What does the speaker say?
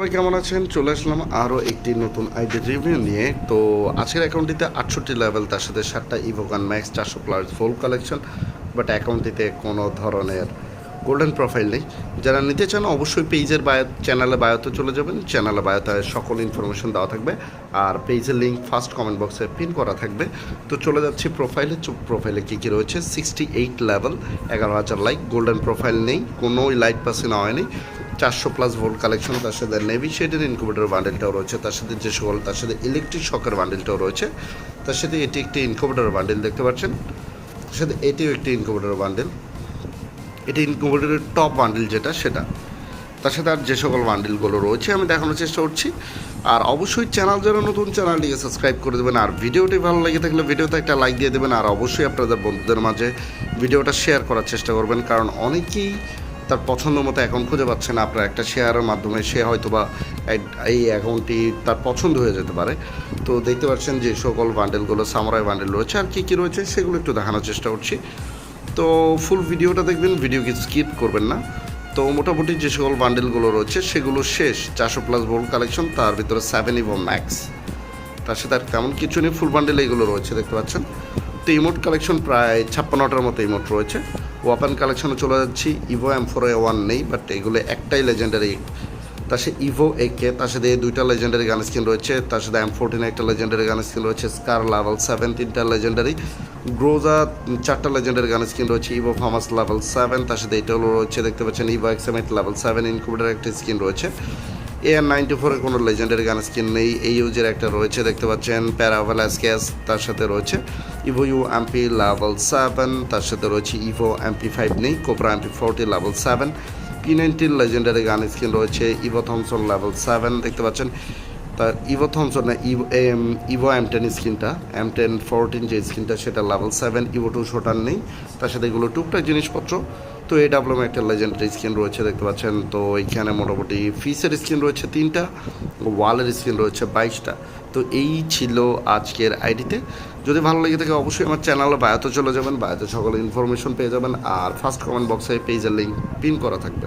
সবাই কেমন আছেন? চলে আসলাম আরও একটি নতুন আইডি রিভিউ নিয়ে। তো আজকের অ্যাকাউন্টটিতে আটষট্টি লেভেল তার সাথে সাতটা ইভোগান ম্যাক্স চারশো প্লাস ফুল কালেকশন বাট অ্যাকাউন্টটিতে কোনো ধরনের গোল্ডেন প্রোফাইল নেই। যারা নিতে চান, অবশ্যই পেজের বায়ো চ্যানেলে বায়োতে চলে যাবেন। চ্যানেলে বায়োতে সকল ইনফরমেশন দেওয়া থাকবে, আর পেজের লিঙ্ক ফার্স্ট কমেন্ট বক্সে পিন করা থাকবে। তো চলে যাচ্ছি প্রোফাইলে প্রোফাইলে কী কী রয়েছে? সিক্সটি এইট লেভেল এগারো হাজার লাইক গোল্ডেন প্রোফাইল নেই কোনো লাইট পাসে নেওয়া হয়নি। চারশো প্লাস ভোল্ট কালেকশন তার সাথে নেভি শেডের ইনকুবেটর বান্ডেলটাও রয়েছে। তার সাথে যে সকল তার সাথে ইলেকট্রিক শকের বান্ডেলটাও রয়েছে। তার সাথে এটি একটি ইনকুবেটর বান্ডেল দেখতে পাচ্ছেন। তার সাথে এটিও একটি ইনকুবেটর বান্ডেল এটি ইনকুবেটরের টপ বান্ডেল যেটা, সেটা। তার সাথে আর যে সকল বান্ডেলগুলো রয়েছে, আমি দেখানোর চেষ্টা করছি। আর অবশ্যই চ্যানেল যারা নতুন চ্যানেলটিকে সাবস্ক্রাইব করে দেবেন। আর ভিডিওটি ভালো লেগে থাকলে ভিডিওতে একটা লাইক দিয়ে দেবেন। আর অবশ্যই আপনাদের বন্ধুদের মাঝে ভিডিওটা শেয়ার করার চেষ্টা করবেন। কারণ অনেকেই তার পছন্দ মতো অ্যাকাউন্ট খুঁজে পাচ্ছে না, আপনার একটা শেয়ারের মাধ্যমে সে হয়তো বা এই- অ্যাকাউন্টটি তার পছন্দ হয়ে যেতে পারে। তো দেখতে পাচ্ছেন যে সকল বান্ডেলগুলো সামরাই বান্ডেল রয়েছে। আর কী কী রয়েছে সেগুলো একটু দেখানোর চেষ্টা করছি। তো ফুল ভিডিওটা দেখবেন ভিডিওকে স্কিপ করবেন না। তো মোটামুটি যে সকল বান্ডেলগুলো রয়েছে, সেগুলো শেষ। চারশো প্লাস বোল্ড কালেকশন তার ভিতরে সেভেন ইভো ম্যাক্স তার সাথে আর তেমন কিছু নেই ফুল বান্ডেল এইগুলো রয়েছে, দেখতে পাচ্ছেন। তো ইমোট কালেকশন প্রায় ছাপ্পান্নটার মতো ইমোট রয়েছে। ওয়াপেন কালেকশনে চলে যাচ্ছি ইভো এম ফোর ওয়ান নেই বাট এগুলো একটাই লেজেন্ডারি তার সাথে ইভো একে তার সাথে দুইটা লেজেন্ডারি গান স্কিন রয়েছে, তার সাথে এম ফোরটিন একটা লেজেন্ডারি গান স্কিন রয়েছে স্কার লেভেল সেভেন তিনটা লেজেন্ডারি গ্রোজা চারটা লেজেন্ডারি গান স্কিন রয়েছে ইভো ফার্মাস লেভেল সেভেন তার সাথে এটাও রয়েছে, দেখতে পাচ্ছেন ইভো এক্সামেট লেভেল সেভেন ইনকুবেটার একটা স্কিন রয়েছে। এআর নাইনটি ফোরের কোনো লেজেন্ডারি গান স্কিন নেই। এই ইউজের একটা রয়েছে, দেখতে পাচ্ছেন। প্যারাভেল এসকেস তার সাথে রয়েছে। Evo U MP level seven তার সাথে রয়েছে ইভো এমপি ফাইভ নেই। Cobra MP forty level seven P nineteen legendary gun skin রয়েছে ইভো থমসন লেভেল সেভেন দেখতে পাচ্ছেন। তার ইভো থমসন না evo M evo M ten স্ক্রিনটা এম টেন ফোরটিন যে স্ক্রিনটা সেটা level seven evo two shooter নেই। তার সাথে এগুলো টুকটাক জিনিসপত্র। তো এই ডাব্লুমে একটা লেজেন্ডের স্ক্রিন রয়েছে, দেখতে পাচ্ছেন। তো এইখানে মোটামুটি ফিসের স্ক্রিন রয়েছে তিনটা ওয়ালের স্ক্রিন রয়েছে বাইশটা। তো এই ছিল আজকের আইডিতে। যদি ভালো লেগে থাকে, অবশ্যই আমার চ্যানেলে বায়াতে চলে যাবেন, বায়াতে সকলে ইনফরমেশন পেয়ে যাবেন, আর ফার্স্ট কমেন্ট বক্সে পেজের লিঙ্ক পিন করা থাকবে।